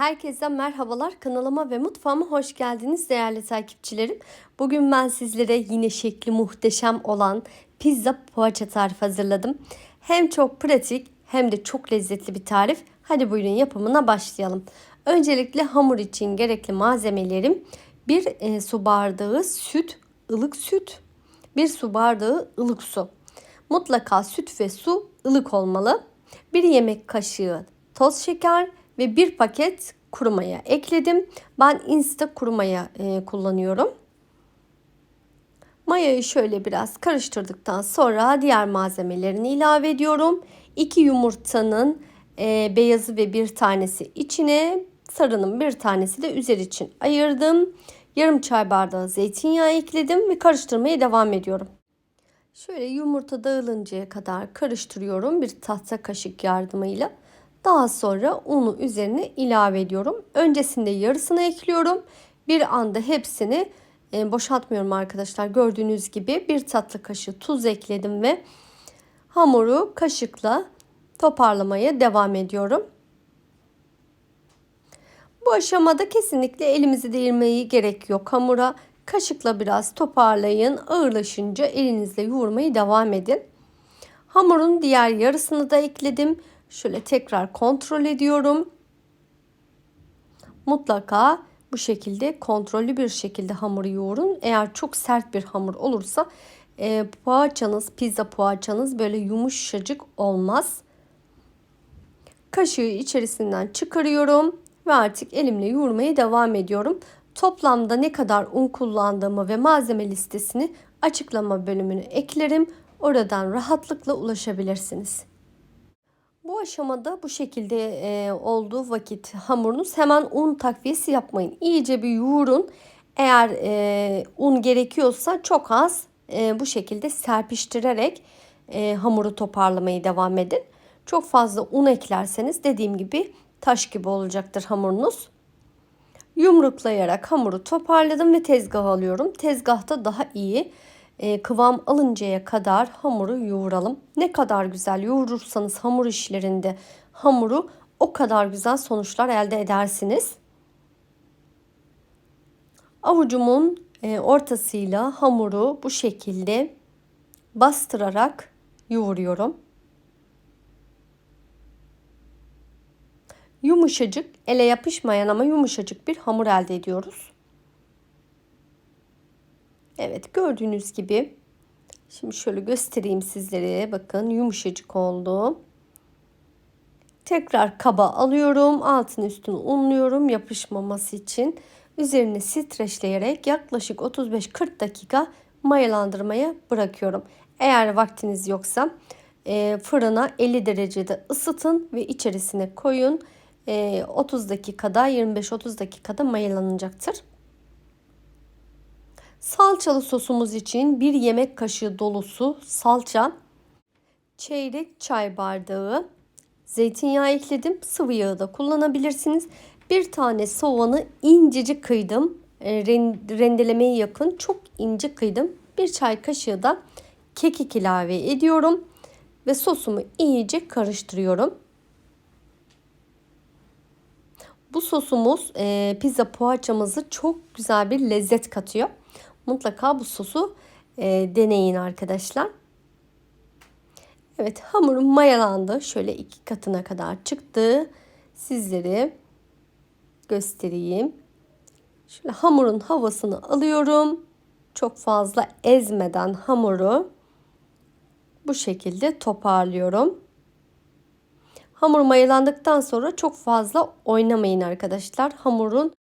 Herkese merhabalar. Kanalıma ve mutfağıma hoş geldiniz değerli takipçilerim. Bugün ben sizlere yine şekli muhteşem olan pizza poğaça tarifi hazırladım. Hem çok pratik hem de çok lezzetli bir tarif. Hadi buyurun yapımına başlayalım. Öncelikle hamur için gerekli malzemelerim bir e, su bardağı süt, ılık süt, bir su bardağı ılık su. Mutlaka süt ve su ılık olmalı. Bir yemek kaşığı toz şeker ve bir paket kuru maya ekledim. Ben Insta kuru maya e, kullanıyorum. Mayayı şöyle biraz karıştırdıktan sonra diğer malzemelerini ilave ediyorum. 2 yumurtanın e, beyazı ve bir tanesi içine, sarının bir tanesi de üzeri için ayırdım. Yarım çay bardağı zeytinyağı ekledim ve karıştırmaya devam ediyorum. Şöyle yumurta dağılıncaya kadar karıştırıyorum bir tahta kaşık yardımıyla. Daha sonra unu üzerine ilave ediyorum. Öncesinde yarısını ekliyorum. Bir anda hepsini e, boşaltmıyorum arkadaşlar. Gördüğünüz gibi bir tatlı kaşığı tuz ekledim ve hamuru kaşıkla toparlamaya devam ediyorum. Bu aşamada kesinlikle elimizi değirmeyi gerek yok hamura. Kaşıkla biraz toparlayın. Ağırlaşınca elinizle yoğurmayı devam edin. Hamurun diğer yarısını da ekledim. Şöyle tekrar kontrol ediyorum. Mutlaka bu şekilde kontrollü bir şekilde hamuru yoğurun. Eğer çok sert bir hamur olursa e, poğaçanız, pizza poğaçanız böyle yumuşacık olmaz. Kaşığı içerisinden çıkarıyorum ve artık elimle yoğurmaya devam ediyorum. Toplamda ne kadar un kullandığımı ve malzeme listesini açıklama bölümüne eklerim. Oradan rahatlıkla ulaşabilirsiniz. Bu aşamada bu şekilde e, olduğu vakit hamurunuz hemen un takviyesi yapmayın. İyice bir yoğurun. Eğer e, un gerekiyorsa çok az e, bu şekilde serpiştirerek e, hamuru toparlamaya devam edin. Çok fazla un eklerseniz dediğim gibi taş gibi olacaktır hamurunuz. Yumruklayarak hamuru toparladım ve tezgaha alıyorum. Tezgahta daha iyi kıvam alıncaya kadar hamuru yoğuralım. Ne kadar güzel yoğurursanız hamur işlerinde hamuru o kadar güzel sonuçlar elde edersiniz. Avucumun e, ortasıyla hamuru bu şekilde bastırarak yoğuruyorum. Yumuşacık, ele yapışmayan ama yumuşacık bir hamur elde ediyoruz. Evet gördüğünüz gibi şimdi şöyle göstereyim sizlere. Bakın yumuşacık oldu. Tekrar kaba alıyorum. Altını üstünü unluyorum yapışmaması için. Üzerini streçleyerek yaklaşık 35-40 dakika mayalandırmaya bırakıyorum. Eğer vaktiniz yoksa e, fırına 50 derecede ısıtın ve içerisine koyun. 30 e, dakikada 25-30 dakikada mayalanacaktır. Salçalı sosumuz için bir yemek kaşığı dolusu salça, çeyrek çay bardağı zeytinyağı ekledim. Sıvı yağı da kullanabilirsiniz. Bir tane soğanı incecik kıydım. E, rendelemeye yakın çok ince kıydım. Bir çay kaşığı da kekik ilave ediyorum. Ve sosumu iyice karıştırıyorum. Bu sosumuz e, pizza poğaçamızı çok güzel bir lezzet katıyor. Mutlaka bu sosu e, deneyin arkadaşlar. Evet hamurum mayalandı. Şöyle iki katına kadar çıktı. Sizleri göstereyim. Şöyle hamurun havasını alıyorum. Çok fazla ezmeden hamuru bu şekilde toparlıyorum. Hamur mayalandıktan sonra çok fazla oynamayın arkadaşlar. Hamurun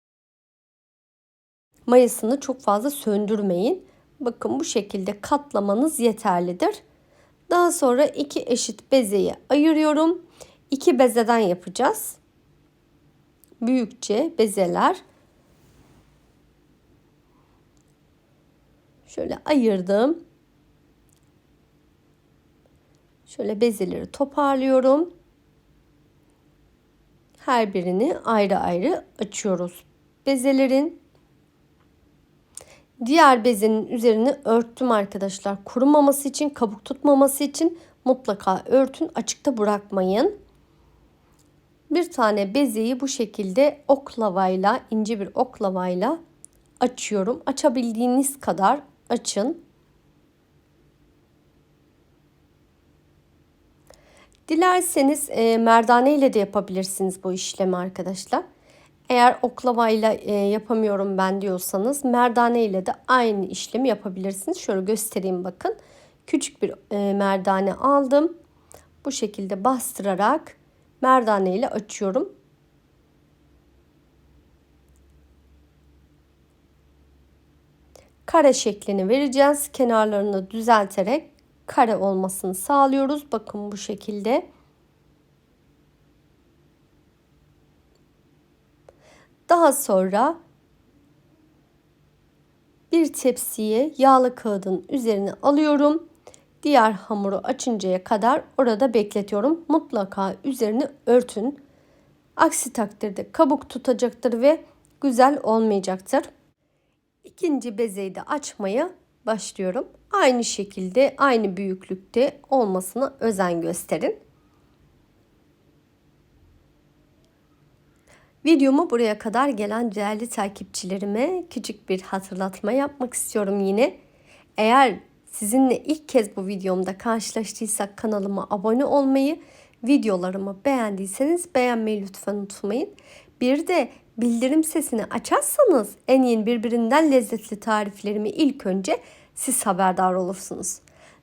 mayasını çok fazla söndürmeyin. Bakın bu şekilde katlamanız yeterlidir. Daha sonra iki eşit bezeyi ayırıyorum. İki bezeden yapacağız. Büyükçe bezeler. Şöyle ayırdım. Şöyle bezeleri toparlıyorum. Her birini ayrı ayrı açıyoruz. Bezelerin Diğer bezenin üzerini örttüm arkadaşlar. Kurumaması için, kabuk tutmaması için mutlaka örtün. Açıkta bırakmayın. Bir tane bezeyi bu şekilde oklavayla, ince bir oklavayla açıyorum. Açabildiğiniz kadar açın. Dilerseniz e, merdane ile de yapabilirsiniz bu işlemi arkadaşlar. Eğer oklavayla e, yapamıyorum ben diyorsanız merdane ile de aynı işlemi yapabilirsiniz. Şöyle göstereyim bakın. Küçük bir e, merdane aldım. Bu şekilde bastırarak merdane ile açıyorum. Kare şeklini vereceğiz. Kenarlarını düzelterek kare olmasını sağlıyoruz. Bakın bu şekilde. Daha sonra bir tepsiye yağlı kağıdın üzerine alıyorum. Diğer hamuru açıncaya kadar orada bekletiyorum. Mutlaka üzerini örtün. Aksi takdirde kabuk tutacaktır ve güzel olmayacaktır. İkinci bezeyi de açmaya başlıyorum. Aynı şekilde aynı büyüklükte olmasına özen gösterin. Videomu buraya kadar gelen değerli takipçilerime küçük bir hatırlatma yapmak istiyorum yine. Eğer sizinle ilk kez bu videomda karşılaştıysak kanalıma abone olmayı, videolarımı beğendiyseniz beğenmeyi lütfen unutmayın. Bir de bildirim sesini açarsanız en yeni birbirinden lezzetli tariflerimi ilk önce siz haberdar olursunuz.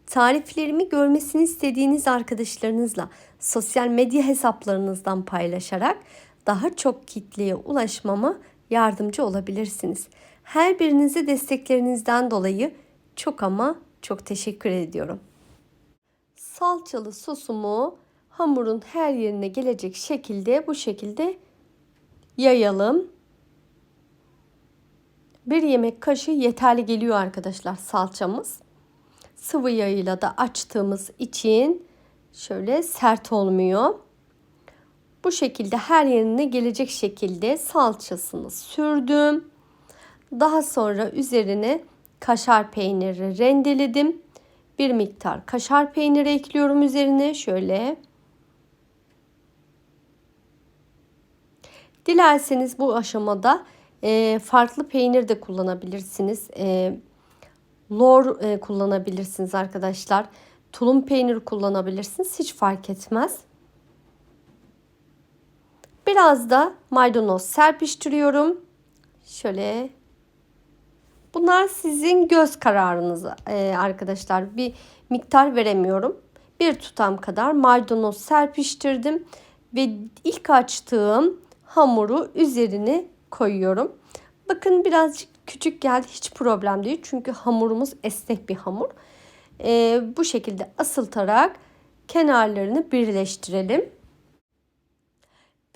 Tariflerimi görmesini istediğiniz arkadaşlarınızla sosyal medya hesaplarınızdan paylaşarak daha çok kitleye ulaşmama yardımcı olabilirsiniz. Her birinize desteklerinizden dolayı çok ama çok teşekkür ediyorum. Salçalı sosumu hamurun her yerine gelecek şekilde bu şekilde yayalım. Bir yemek kaşığı yeterli geliyor arkadaşlar salçamız. Sıvı yağıyla da açtığımız için şöyle sert olmuyor. Bu şekilde her yerine gelecek şekilde salçasını sürdüm. Daha sonra üzerine kaşar peyniri rendeledim. Bir miktar kaşar peyniri ekliyorum üzerine şöyle. Dilerseniz bu aşamada e, farklı peynir de kullanabilirsiniz. E, lor e, kullanabilirsiniz arkadaşlar. Tulum peyniri kullanabilirsiniz. Hiç fark etmez. Biraz da maydanoz serpiştiriyorum. Şöyle. Bunlar sizin göz kararınız ee, arkadaşlar. Bir miktar veremiyorum. Bir tutam kadar maydanoz serpiştirdim. Ve ilk açtığım hamuru üzerine koyuyorum. Bakın birazcık küçük geldi. Hiç problem değil. Çünkü hamurumuz esnek bir hamur. Ee, bu şekilde asıltarak kenarlarını birleştirelim.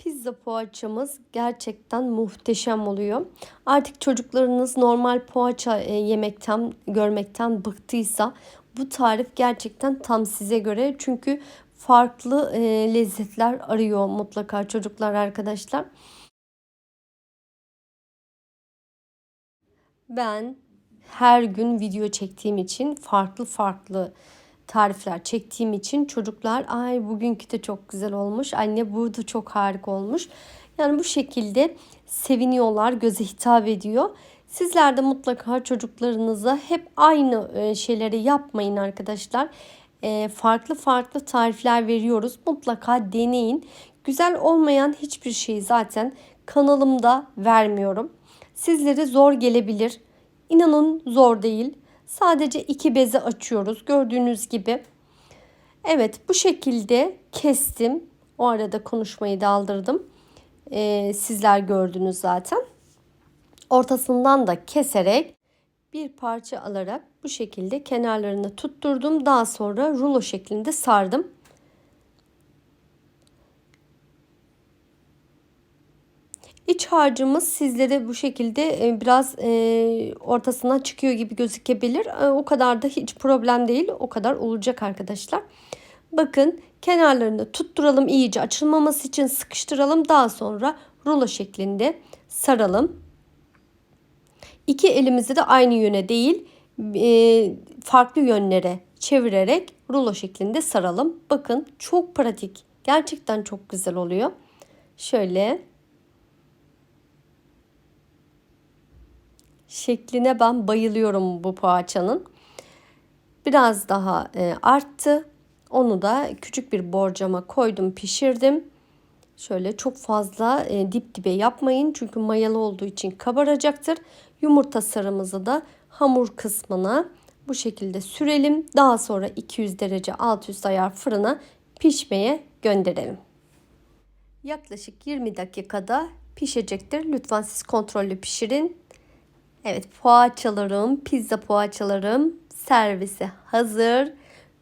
Pizza poğaçamız gerçekten muhteşem oluyor. Artık çocuklarınız normal poğaça e, yemekten, görmekten bıktıysa bu tarif gerçekten tam size göre. Çünkü farklı e, lezzetler arıyor mutlaka çocuklar arkadaşlar. Ben her gün video çektiğim için farklı farklı tarifler çektiğim için çocuklar ay bugünkü de çok güzel olmuş. Anne bu da çok harika olmuş. Yani bu şekilde seviniyorlar, göze hitap ediyor. Sizler de mutlaka çocuklarınıza hep aynı e, şeyleri yapmayın arkadaşlar. E, farklı farklı tarifler veriyoruz. Mutlaka deneyin. Güzel olmayan hiçbir şeyi zaten kanalımda vermiyorum. Sizlere zor gelebilir. İnanın zor değil. Sadece iki bezi açıyoruz. Gördüğünüz gibi. Evet bu şekilde kestim. O arada konuşmayı daldırdım. Ee, sizler gördünüz zaten. Ortasından da keserek bir parça alarak bu şekilde kenarlarını tutturdum. Daha sonra rulo şeklinde sardım. İç harcımız sizlere bu şekilde e, biraz e, ortasından çıkıyor gibi gözükebilir. E, o kadar da hiç problem değil. O kadar olacak arkadaşlar. Bakın kenarlarını tutturalım iyice açılmaması için sıkıştıralım. Daha sonra rulo şeklinde saralım. İki elimizi de aynı yöne değil farklı yönlere çevirerek rulo şeklinde saralım. Bakın çok pratik. Gerçekten çok güzel oluyor. Şöyle şekline ben bayılıyorum bu poğaçanın. Biraz daha e, arttı. Onu da küçük bir borcama koydum, pişirdim. Şöyle çok fazla e, dip dibe yapmayın çünkü mayalı olduğu için kabaracaktır. Yumurta sarımızı da hamur kısmına bu şekilde sürelim. Daha sonra 200 derece alt üst ayar fırına pişmeye gönderelim. Yaklaşık 20 dakikada pişecektir. Lütfen siz kontrollü pişirin. Evet poğaçalarım, pizza poğaçalarım servise hazır.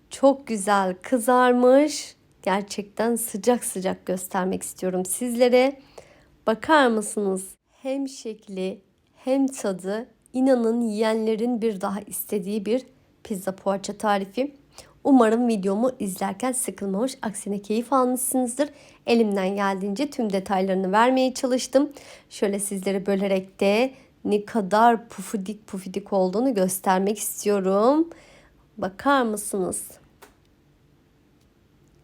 Çok güzel kızarmış. Gerçekten sıcak sıcak göstermek istiyorum sizlere. Bakar mısınız? Hem şekli hem tadı inanın yiyenlerin bir daha istediği bir pizza poğaça tarifi. Umarım videomu izlerken sıkılmamış, aksine keyif almışsınızdır. Elimden geldiğince tüm detaylarını vermeye çalıştım. Şöyle sizlere bölerek de ne kadar pufidik pufidik olduğunu göstermek istiyorum. Bakar mısınız?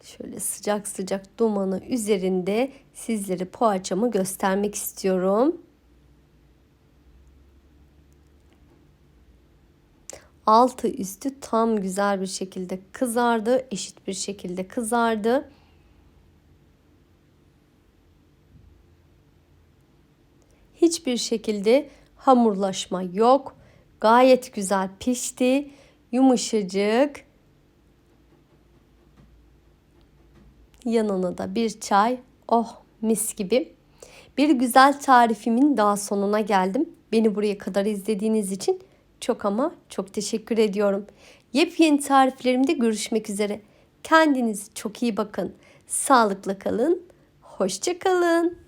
Şöyle sıcak sıcak dumanı üzerinde sizlere poğaçamı göstermek istiyorum. Altı üstü tam güzel bir şekilde kızardı. Eşit bir şekilde kızardı. Hiçbir şekilde hamurlaşma yok. Gayet güzel pişti. Yumuşacık. Yanına da bir çay. Oh mis gibi. Bir güzel tarifimin daha sonuna geldim. Beni buraya kadar izlediğiniz için çok ama çok teşekkür ediyorum. Yepyeni tariflerimde görüşmek üzere. Kendinize çok iyi bakın. Sağlıkla kalın. Hoşça kalın.